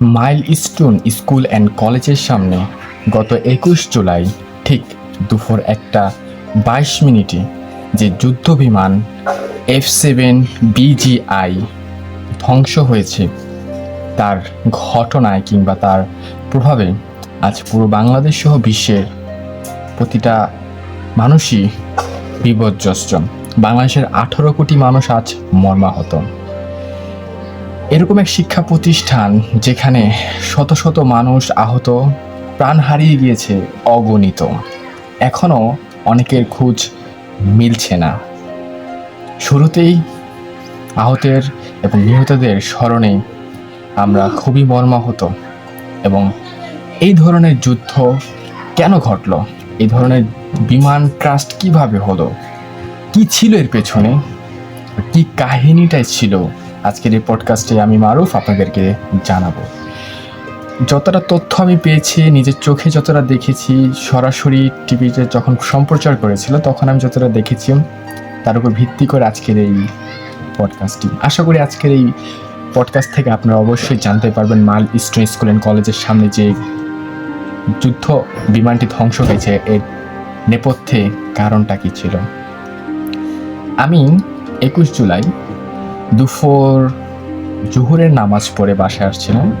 Mile stone school and কলেজের সামনে গত একুশ জুলাই, ঠিক দুপুর একটা বাইশ মিনিটে যে যুদ্ধ বিমান এফ সেভেন বিজিআই ধ্বংস হয়েছে, তার ঘটনায় কিংবা তার প্রভাবে আজ পুরো বাংলাদেশ সহ বিশ্বের প্রতিটা মানুষই বিপর্যস্ত। বাংলাদেশের আঠারো কোটি মানুষ আজ মর্মাহত। এরকম এক শিক্ষা প্রতিষ্ঠান যেখানে শত শত মানুষ আহত, প্রাণ হারিয়ে গিয়েছে, অগণিত। এখনও অনেকের খোঁজ মিলছে না। শুরুতেই আহতের এবং নিহতদের স্মরণে আমরা খুবই মর্মাহত এবং এই ধরনের যুদ্ধ কেন ঘটলো? এই ধরনের বিমান ট্রাস্ট কীভাবে হলো? কি ছিল এর পেছনে? কি কাহিনীটাই ছিল আজকের এই পডকাস্টে আমি মারুফ আপনাদেরকে জানাব। যতটা তথ্য আমি পেয়েছি, নিজের চোখে যতটা দেখেছি, সরাসরি টিভিতে যখন সম্প্রচার করেছিল, তখন আমি যতটা দেখেছি, তার উপর ভিত্তি করে আজকের এই পডকাস্টটি আশা করি আজকের এই পডকাস্ট থেকে আপনারা অবশ্যই জানতে পারবেন মাল ইস্টার্ন স্কুল অ্যান্ড কলেজের সামনে যে যুদ্ধ বিমানটি ধ্বংস হয়েছে, এর নেপথ্যে কারণটা কি ছিল? আমি একুশ জুলাই দুপুর জুহুরের নামাজ পড়ে বাসায় আসছিলাম।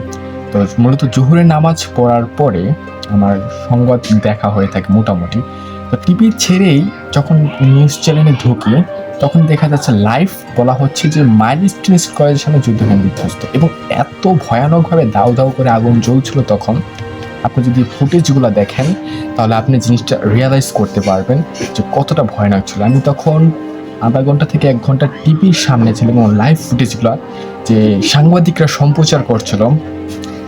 তো মূলত জুহুরের নামাজ পড়ার পরে আমার সংবাদ দেখা হয়ে থাকে মোটামুটি। তো টিভি ছেড়েই যখন নিউজ চ্যানেলে ঢুকি, তখন দেখা যাচ্ছে লাইভ বলা হচ্ছে যে মাইলস্টোন কলেজের সামনে যুদ্ধবিমান বিধ্বস্ত। এবং এত ভয়ানকভাবে দাউ দাউ করে আগুন জ্বলছিল তখন। আপনি যদি ফুটেজগুলো দেখেন, তাহলে আপনি জিনিসটা রিয়ালাইজ করতে পারবেন যে কতটা ভয়ানক ছিল। আমি তখন আধা ঘণ্টা থেকে এক ঘণ্টা টিভির সামনে ছিল এবং লাইভ ফুটেজগুলো যে সাংবাদিকরা সম্প্রচার করছিল,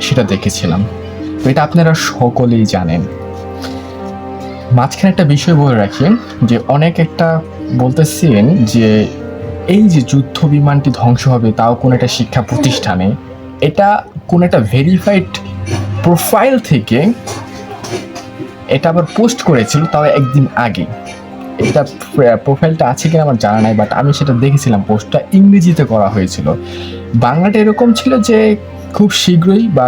সেটা দেখেছিলাম। তো এটা আপনারা সকলেই জানেন। মাঝখানে একটা বিষয় বলে রাখি, যে অনেক একটা বলতেছেন যে এই যে যুদ্ধ বিমানটি ধ্বংস হবে, তাও কোনো একটা শিক্ষা প্রতিষ্ঠানে, এটা কোনো একটা ভেরিফাইড প্রোফাইল থেকে এটা আবার পোস্ট করেছিল, তাও একদিন আগে। এটা প্রোফাইলটা আছে কিনা আমার জানা নাই বাট আমি সেটা দেখেছিলাম পোস্টটা ইংরেজিতে করা হয়েছিল। বাংলাটা এরকম ছিল যে, খুব শীঘ্রই বা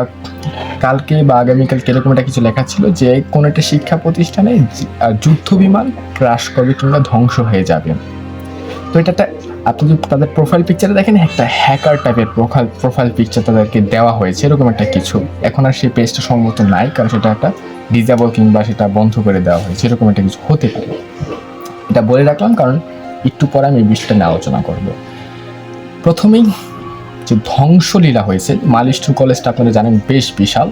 কালকে বা আগামীকালকে এরকম একটা কিছু লেখা ছিল যে, কোনো একটা শিক্ষা প্রতিষ্ঠানে যুদ্ধ বিমান ক্রাশ করবে কিংবা ধ্বংস হয়ে যাবে। তো এটা একটা, আপনি যদি তাদের প্রোফাইল পিকচারে দেখেন, একটা হ্যাকার টাইপের প্রোফাইল প্রোফাইল পিকচার তাদেরকে দেওয়া হয়েছে, এরকম একটা কিছু। এখন আর সেই পেজটা সম্ভবত নাই, কারণ সেটা একটা ডিজেবল কিংবা সেটা বন্ধ করে দেওয়া হয়েছে, এরকম একটা কিছু হতে পারে। এটা বলে রাখলাম, কারণ একটু পরে আমি এই বিষয়টা নিয়ে আলোচনা করব। প্রথমেই যে ধ্বংসলীলা হয়েছে মালিস্টন কলেজটা আপনারা জানেন বেশ বিশাল।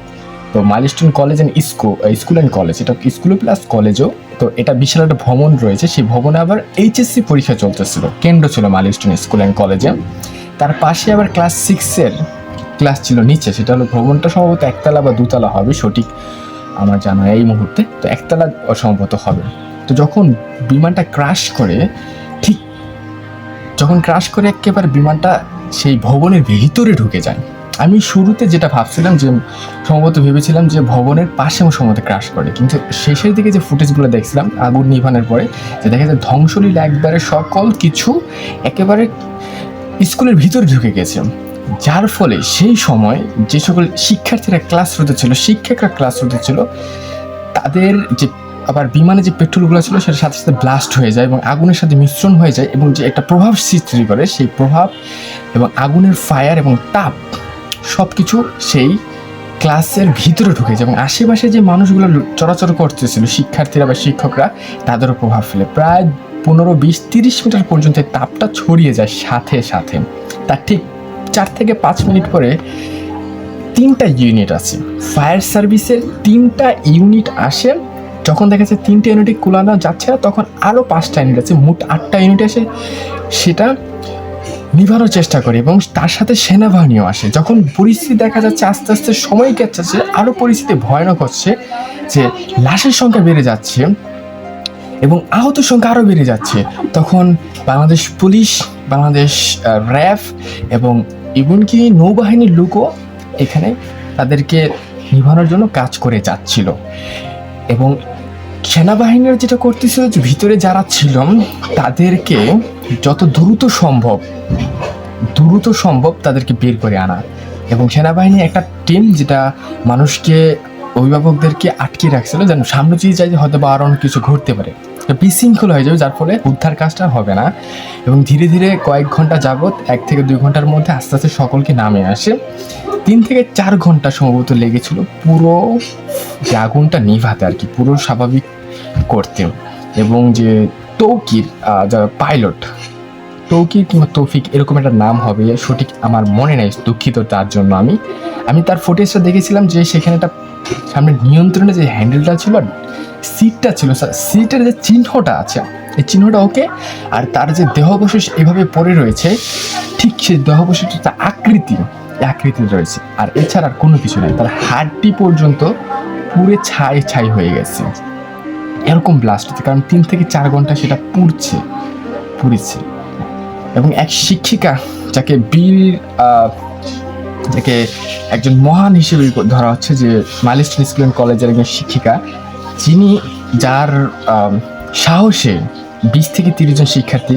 তো milestone college and school school and college এটা স্কুল প্লাস কলেজও তো এটা বিশাল একটা ভবন রয়েছে, সেই ভবনে আবার এইচএসসি পরীক্ষা চলতেছিল, কেন্দ্র ছিল মাইলস্টোন স্কুল অ্যান্ড কলেজে তার পাশে আবার ক্লাস সিক্সের ক্লাস ছিল নিচে, সেটা হলো ভবনটা সম্ভবত একতলা বা দুতলা হবে, সঠিক আমার জানা এই মুহূর্তে। তো একতলা অসম্ভবত হবে। তো যখন বিমানটা ক্রাশ করে, ঠিক যখন ক্রাশ করে একেবারে বিমানটা সেই ভবনের ভিতরে ঢুকে যায়। আমি শুরুতে যেটা ভাবছিলাম যে, সম্ভবত ভেবেছিলাম যে ভবনের পাশে সম্ভবত ক্রাশ করে। কিন্তু শেষের দিকে যে ফুটেজগুলো দেখছিলাম আগুন নিভানোর পরে, যে দেখা যায় ধ্বংসলীলা একবারে সকল কিছু একেবারে স্কুলের ভিতরে ঢুকে গেছে। যার ফলে সেই সময় যে সকল শিক্ষার্থীরা ক্লাস রুতে ছিল, শিক্ষকরা ক্লাস রুতে ছিল, তাদের যে আবার বিমানে যে পেট্রোলগুলো ছিল, সেটার সাথে সাথে ব্লাস্ট হয়ে যায় এবং আগুনের সাথে মিশ্রণ হয়ে যায় এবং যে একটা প্রভাব সৃষ্টি করে, সেই প্রভাব এবং আগুনের ফায়ার এবং তাপ সব কিছু সেই ক্লাসের ভিতরে ঢুকে যায় এবং আশেপাশে যে মানুষগুলো চলাচল করতেছিল, শিক্ষার্থীরা বা শিক্ষকরা, তাদেরও প্রভাব ফেলে। প্রায় পনেরো, বিশ, তিরিশ মিটার পর্যন্ত তাপটা ছড়িয়ে যায় সাথে সাথে। তার ঠিক চার থেকে পাঁচ মিনিট পরে তিনটা ইউনিট আছে। ফায়ার সার্ভিসের তিনটা ইউনিট আসে যখন দেখা যাচ্ছে তিনটে ইউনিটে কুলানো যাচ্ছে না, তখন আরও পাঁচটা ইউনিট আছে, মোট আটটা ইউনিট আসে। সেটা নিভানোর চেষ্টা করে এবং তার সাথে সেনাবাহিনীও আসে। যখন পরিস্থিতি দেখা যাচ্ছে, আস্তে আস্তে সময় কাটছে আরও পরিস্থিতি ভয়ানক হচ্ছে যে লাশের সংখ্যা বেড়ে যাচ্ছে এবং আহত সংখ্যা আরও বেড়ে যাচ্ছে। তখন বাংলাদেশ পুলিশ, বাংলাদেশ র্যাব এবং এমনকি নৌবাহিনীর লোকও এখানে তাদেরকে নিভানোর জন্য কাজ করে যাচ্ছিল। এবং সেনাবাহিনীরা যেটা করতেছিল যে ভিতরে যারা ছিল, তাদেরকে যত দ্রুত সম্ভব দ্রুত সম্ভব তাদেরকে বের করে আনা। এবং সেনাবাহিনী একটা টিম যেটা মানুষকে অভিভাবকদেরকে আটকে রাখছিল যেন সামনে যদি যাই হয়তো বা আরও অনেক কিছু ঘটতে পারে। বিশৃঙ্খল হয়ে যাবে, যার ফলে উদ্ধার কাজটা হবে না। এবং ধীরে ধীরে কয়েক ঘণ্টা যাবত এক থেকে দুই ঘণ্টার মধ্যে আস্তে আস্তে সকলকে নামে আসে। তিন থেকে চার ঘণ্টা সম্ভবত লেগেছিল পুরো যে আগুনটা নিভাতে আর কি, পুরো স্বাভাবিক করতে এবং যে তৌকির পাইলট তৌকির কিংবা তৌফিক এরকম একটা নাম হবে, সঠিক আমার মনে নেই, দুঃখিত তার জন্য আমি। আমি তার ফুটেজটা দেখেছিলাম যে সেখানে একটা সামনে নিয়ন্ত্রণে যে হ্যান্ডেলটা ছিল সিটটা ছিল সিটের যে চিহ্নটা আছে, এই চিহ্নটা ওকে, আর তার যে দেহবশেষ এভাবে পড়ে রয়েছে, ঠিক সেই দেহবশেষটা আকৃতি আকৃতি রয়েছে। আর এছাড়া আর কোনো কিছু নেই, তার হাড্ডি পর্যন্ত পুরে ছাই ছাই হয়ে গেছে। এরকম ব্লাস্ট হচ্ছে কারণ তিন থেকে চার ঘণ্টা সেটা পুড়ছে, পুড়েছে। এবং এক শিক্ষিকা যাকে বীর যাকে একজন মহান হিসেবে ধরা হচ্ছে যে মাইলস্টোন স্কুল অ্যান্ড কলেজের একজন শিক্ষিকা, যিনি যার সাহসে বিশ থেকে তিরিশ জন শিক্ষার্থী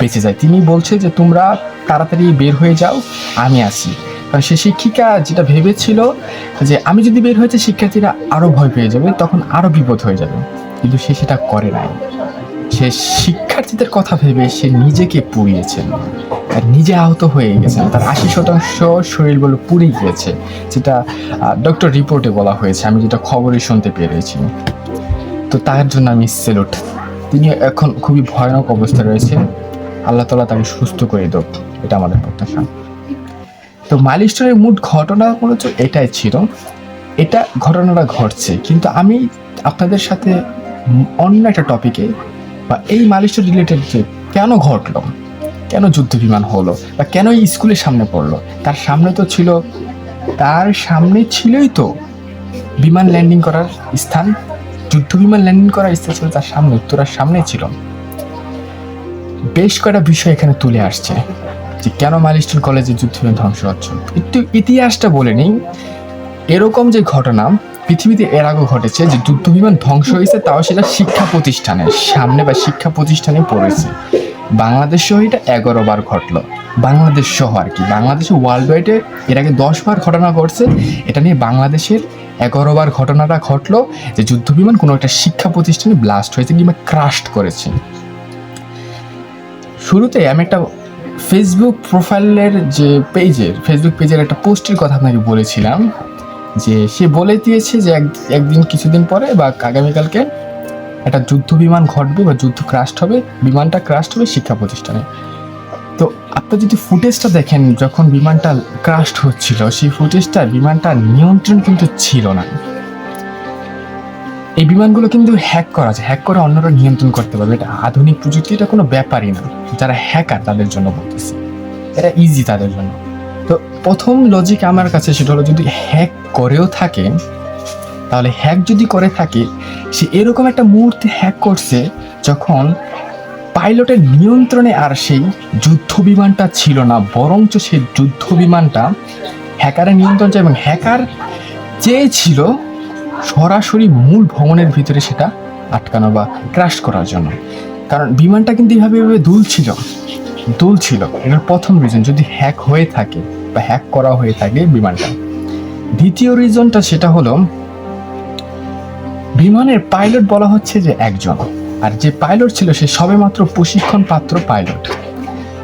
বেঁচে যায়। তিনি বলছে যে, তোমরা তাড়াতাড়ি বের হয়ে যাও, আমি আসি কারণ সে শিক্ষিকা যেটা ভেবেছিল যে, আমি যদি বের হয়েছে, শিক্ষার্থীরা আরও ভয় পেয়ে যাবে, তখন আরও বিপদ হয়ে যাবে। কিন্তু সে সেটা করে নাই। সে শিক্ষার্থীদের কথা ভেবে সে নিজেকে পুড়িয়েছেন আর নিজে আহত হয়ে গেছেন। তার আশি শতাংশ শরীরগুলো পুড়ে গিয়েছে, যেটা ডক্টর রিপোর্টে বলা হয়েছে। আমি যেটা খবরে শুনতে পেরেছি তো তার জন্য আমি সেলুট তিনি এখন খুবই ভয়ানক অবস্থায় রয়েছেন। আল্লাহ তালা তাকে সুস্থ করে দেব এটা আমাদের প্রত্যাশা। তো মাইলস্টোনের মোট ঘটনা মূলত এটাই ছিল। এটা ঘটনাটা ঘটছে। কিন্তু আমি আপনাদের সাথে অন্য একটা টপিকে বা এই মাইলস্টোন রিলেটেড যে কেন ঘটলো? কেন যুদ্ধ বিমান হলো? বা কেন এই স্কুলের সামনে পড়ল? তার সামনে তো ছিল, তার সামনে ছিলই তো বিমান ল্যান্ডিং করার স্থান। যুদ্ধ বিমান ল্যান্ডিং করার স্থান ছিল তার সামনে, উত্তরার সামনে ছিল। বেশ কয়েকটা বিষয় এখানে তুলে আসছে যে কেন মাইলস্টোন কলেজে যুদ্ধ বিমান ধ্বংস হচ্ছে। একটু ইতিহাসটা বলে নিই। এরকম যে ঘটনা পৃথিবীতে এর আগেও ঘটেছে যে যুদ্ধ বিমান ধ্বংস হয়েছে, তাও সেটা শিক্ষা প্রতিষ্ঠানের সামনে বা শিক্ষা প্রতিষ্ঠানে পড়েছে। বাংলাদেশ সহ এটা এগারো বার ঘটলো। বাংলাদেশ সহ আর কি। বাংলাদেশে ওয়ার্ল্ড ওয়াইডে এর আগে দশ বার ঘটনা ঘটছে। এটা নিয়ে বাংলাদেশের এগারো বার ঘটনাটা ঘটলো যে যুদ্ধ বিমান কোনো একটা শিক্ষা প্রতিষ্ঠানে ব্লাস্ট হয়েছে কিংবা ক্রাস্ট করেছে। শুরুতে আমি একটা ফেসবুক প্রোফাইলের যে পেজের ফেসবুক পেজের একটা পোস্টের কথা আপনাকে বলেছিলাম। যে সে বলে দিয়েছে যে এক একদিন কিছুদিন পরে বা আগামীকালকে একটা যুদ্ধ বিমান ঘটবে বা যুদ্ধ ক্রাস্ট হবে, বিমানটা ক্রাস্ট হবে শিক্ষা প্রতিষ্ঠানে। তো আপনি যদি ফুটেজটা দেখেন, যখন বিমানটা ক্রাস্ট হচ্ছিল, সেই ফুটেজটা বিমানটা নিয়ন্ত্রণ কিন্তু ছিল না। এই বিমানগুলো কিন্তু হ্যাক করা আছে হ্যাক করে অন্যরা নিয়ন্ত্রণ করতে পারবে। এটা আধুনিক প্রযুক্তি এটা কোনো ব্যাপারই না। যারা হ্যাকার তাদের জন্য বলতেছি। এটা ইজি তাদের জন্য। প্রথম লজিক আমার কাছে সেটা হলো যদি হ্যাক করেও থাকে, তাহলে হ্যাক যদি করে থাকে, সে এরকম একটা মুহূর্তে হ্যাক করছে যখন পাইলটের নিয়ন্ত্রণে আর সেই যুদ্ধ বিমানটা ছিল না, বরঞ্চ সেই যুদ্ধ বিমানটা হ্যাকারের নিয়ন্ত্রণ ছিল এবং হ্যাকার চেয়েছিল সরাসরি মূল ভবনের ভিতরে সেটা আটকানো বা ক্রাশ করার জন্য। কারণ বিমানটা কিন্তু এইভাবে এভাবে দুলছিল দুলছিল। এটার প্রথম রিজন যদি হ্যাক হয়ে থাকে বা হ্যাক করা হয়ে থাকে বিমানটা। দ্বিতীয় রিজনটা সেটা হলো, বিমানের পাইলট বলা হচ্ছে যে একজন, আর যে পাইলট ছিল সে সবেমাত্র প্রশিক্ষণ পাত্র পাইলট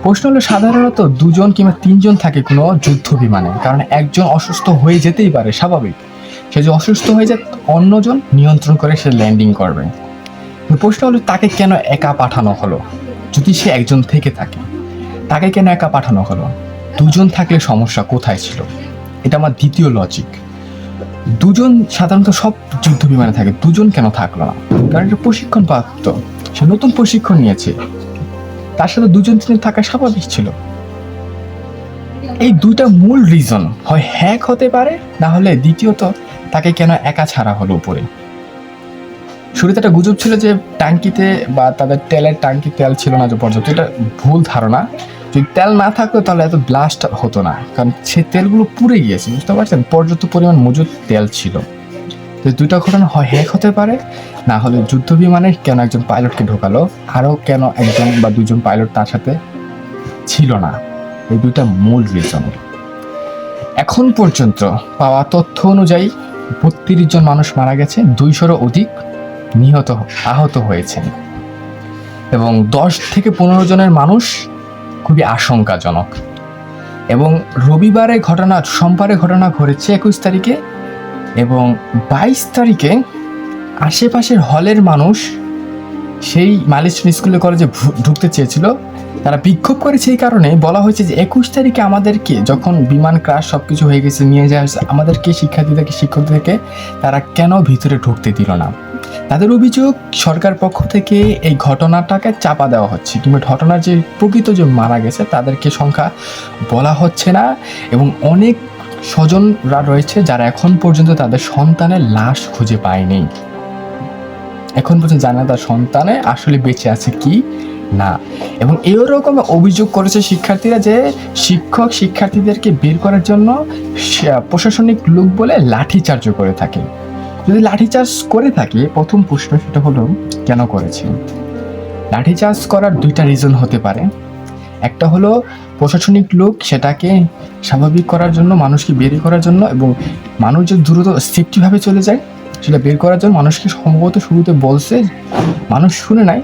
প্রশ্ন হলো সাধারণত দুজন কিংবা তিনজন থাকে কোনো যুদ্ধ বিমানে, কারণ একজন অসুস্থ হয়ে যেতেই পারে, স্বাভাবিক। সে যে অসুস্থ হয়ে যায়, অন্যজন নিয়ন্ত্রণ করে সে ল্যান্ডিং করবে। প্রশ্ন হলো তাকে কেন একা পাঠানো হলো? যদি সে একজন থেকে থাকে, তাকে কেন একা পাঠানো হলো? দুজন থাকলে সমস্যা কোথায় ছিল? এটা আমার দ্বিতীয় লজিক দুজন সাধারণত সব যুদ্ধ বিমানে থাকে, দুজন কেন থাকল না? কারণ এটা প্রশিক্ষণ প্রাপ্ত। সে নতুন প্রশিক্ষণ নিয়েছে। তার সাথে দুজন তিনজন থাকা স্বাভাবিক ছিল। এই দুইটা মূল রিজন হয় হ্যাক হতে পারে, না হলে দ্বিতীয়ত তাকে কেন একা ছাড়া হলো উপরে? শুরুতে একটা গুজব ছিল যে ট্যাঙ্কিতে বা তাদের তেলের ট্যাঙ্কি তেল ছিল না যে পর্যাপ্ত এটা ভুল ধারণা। যদি তেল না থাকতো তাহলে এত ব্লাস্ট হতো না। কারণ সে তেলগুলো পুড়ে গিয়েছে, বুঝতে পারছেন? পর্যাপ্ত পরিমাণ মজুদ তেল ছিল। তো দুইটা ঘটনা হয় হ্যাক হতে পারে, না হলে যুদ্ধ বিমানে কেন একজন পাইলটকে ঢোকালো, আরও কেন একজন বা দুজন পাইলট তার সাথে ছিল না? এই দুইটা মূল রিজন এখন পর্যন্ত পাওয়া তথ্য অনুযায়ী বত্রিশ জন মানুষ মারা গেছে, দুইশোরও অধিক নিহত, আহত হয়েছেন। এবং দশ থেকে পনেরো জনের মানুষ খুবই আশঙ্কাজনক। এবং রবিবারে ঘটনা, সোমবারে ঘটনা ঘটেছে একুশ তারিখে এবং বাইশ তারিখে আশেপাশের হলের মানুষ সেই মালিস্টন স্কুলে কলেজে ঢুকতে চেয়েছিল। তারা বিক্ষোভ করেছে এই কারণে বলা হয়েছে যে একুশ তারিখে আমাদেরকে যখন বিমান ক্রাশ সব কিছু হয়ে গেছে, নিয়ে যাওয়া হয়েছে আমাদেরকে শিক্ষার্থীদেরকে, শিক্ষকদেরকে তারা কেন ভিতরে ঢুকতে দিল না? তাদের অভিযোগ, সরকার পক্ষ থেকে এই ঘটনাটাকে চাপা দেওয়া হচ্ছে। কিংবা ঘটনার যে প্রকৃত যে মারা গেছে, তাদেরকে সংখ্যা বলা হচ্ছে না এবং অনেক স্বজনরা রয়েছে যারা এখন পর্যন্ত তাদের সন্তানের লাশ খুঁজে পায়নি। এখন পর্যন্ত জানে তার সন্তানে আসলে বেঁচে আছে কি না। এবং এরকম অভিযোগ করেছে শিক্ষার্থীরা যে শিক্ষক শিক্ষার্থীদেরকে বের করার জন্য প্রশাসনিক লোক বলে লাঠিচার্জ করে থাকে। যদি লাঠি লাঠিচার্জ করে থাকে, প্রথম প্রশ্ন সেটা হলো, কেন করেছে? লাঠিচার্জ করার দুইটা রিজন হতে পারে। একটা হলো, প্রশাসনিক লোক সেটাকে স্বাভাবিক করার জন্য, মানুষকে বের করার জন্য এবং মানুষ যে দ্রুত সেফটিভাবে চলে যায়, সেটা বের করার জন্য মানুষকে সম্ভবত শুরুতে বলছে, মানুষ শুনে নাই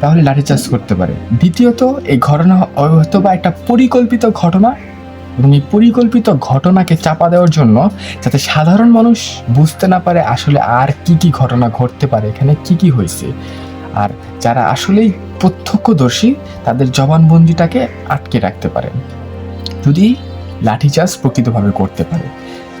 তাহলে লাঠি লাঠিচার্জ করতে পারে। দ্বিতীয়ত, এই ঘটনা হয়তো বা একটা পরিকল্পিত ঘটনা এবং এই পরিকল্পিত ঘটনাকে চাপা দেওয়ার জন্য যাতে সাধারণ মানুষ বুঝতে না পারে আসলে আর কি কি ঘটনা ঘটতে পারে, এখানে কি কি হয়েছে। আর যারা আসলেই প্রত্যক্ষদর্শী, তাদের জবানবন্দিটাকে আটকে রাখতে পারে। যদি লাঠিচার্জ প্রকৃতভাবে করতে পারে।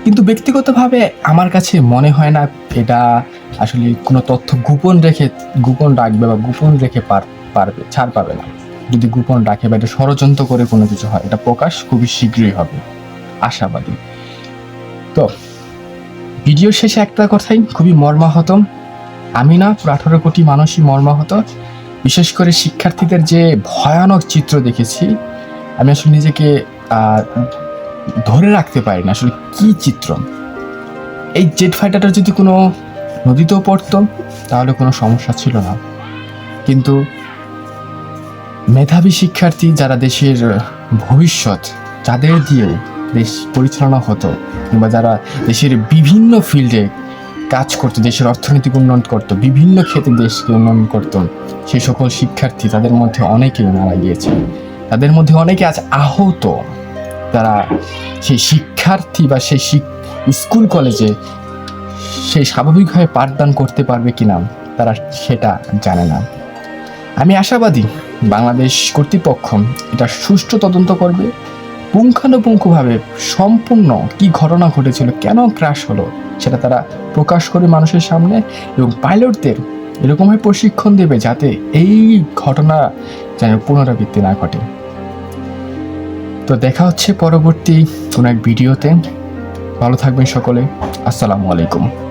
কিন্তু ব্যক্তিগতভাবে আমার কাছে মনে হয় না এটা আসলে কোনো তথ্য গোপন রেখে, গোপন রাখবে বা গোপন রেখে পার, পারবে, ছাড় পাবে না। যদি গোপন রাখে বা এটা ষড়যন্ত্র করে কোনো কিছু হয়, এটা প্রকাশ খুবই শীঘ্রই হবে। আশাবাদী। তো ভিডিওর শেষে একটা কথাই, খুবই মর্মাহত আমি না, আঠারো কোটি মানুষই মর্মাহত। বিশেষ করে শিক্ষার্থীদের যে ভয়ানক চিত্র দেখেছি, আমি আসলে নিজেকে ধরে রাখতে পারি না, আসলে কি চিত্র? এই জেট ফাইটারটা যদি কোনো নদীতেও পড়তো, তাহলে কোনো সমস্যা ছিল না। কিন্তু মেধাবী শিক্ষার্থী যারা দেশের ভবিষ্যৎ, যাদের দিয়ে দেশ পরিচালনা হতো কিংবা যারা দেশের বিভিন্ন ফিল্ডে কাজ করতো, দেশের অর্থনৈতিক উন্নয়ন করতো, বিভিন্ন ক্ষেত্রে দেশকে উন্নয়ন করতো সেই সকল শিক্ষার্থী তাদের মধ্যে অনেকেই মারা গিয়েছে। তাদের মধ্যে অনেকে আজ আহত। তারা সেই শিক্ষার্থী বা সেই স্কুল কলেজে সেই স্বাভাবিকভাবে পাঠদান করতে পারবে কিনা, তারা সেটা জানে না। আমি আশাবাদী বাংলাদেশ কর্তৃপক্ষ এটা সুষ্ঠু তদন্ত করবে, পুঙ্খানুপুঙ্খভাবে সম্পূর্ণ কি ঘটনা ঘটেছিল, কেন ক্রাশ হলো, সেটা তারা প্রকাশ করে মানুষের সামনে এবং পাইলটদের এরকমভাবে প্রশিক্ষণ দেবে যাতে এই ঘটনা যেন পুনরাবৃত্তি না ঘটে। তো দেখা হচ্ছে পরবর্তী কোনো এক ভিডিওতে। ভালো থাকবেন সকলে। আসসালামু আলাইকুম।